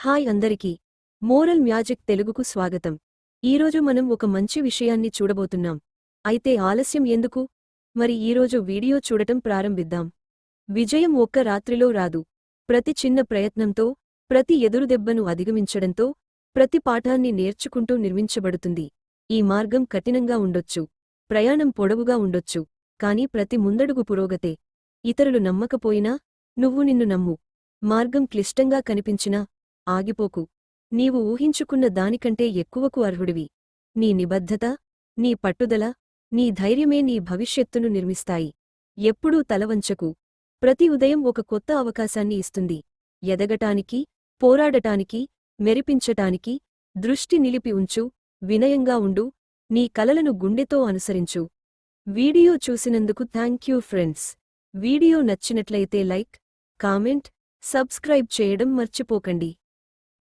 Hi అందరికీ. Moral magic తెలుగుకు స్వాగతం. ఈరోజు మనం ఒక మంచి విషయాన్ని చూడబోతున్నాం. అయితే ఆలస్యం ఎందుకు? మరి ఈరోజు వీడియో చూడటం ప్రారంభిద్దాం. విజయం ఒక్క రాత్రిలో రాదు. ప్రతి చిన్న ప్రయత్నంతో ప్రతి ఎదురుదెబ్బను అధిగమించడంతో ప్రతి పాఠాన్ని నేర్చుకుంటూ నిర్మించబడుతుంది. ఈ మార్గం కఠినంగా ఉండొచ్చు. ప్రయాణం పొడవుగా ఉండొచ్చు. కాని ప్రతి ముందడుగు పురోగతే. ఇతరులు నమ్మకపోయినా నువ్వు నిన్ను నమ్ము. మార్గం క్లిష్టంగా కనిపించినా ఆగిపోకు. నీవు ఊహించుకున్న దానికంటే ఎక్కువకు అర్హుడివి. నీ నిబద్ధత నీ పట్టుదల నీ ధైర్యమే నీ భవిష్యత్తును నిర్మిస్తాయి. ఎప్పుడూ తలవంచకు. ప్రతి ఉదయం ఒక కొత్త అవకాశాన్ని ఇస్తుంది. ఎదగటానికి పోరాడటానికి మెరిపించటానికి దృష్టి నిలిపి ఉంచు వినయంగా ఉండు నీ కలలను గుండెతో అనుసరించు. వీడియో చూసినందుకు థ్యాంక్ యూ ఫ్రెండ్స్. వీడియో నచ్చినట్లయితే లైక్ కామెంట్ సబ్స్క్రైబ్ చేయడం మర్చిపోకండి.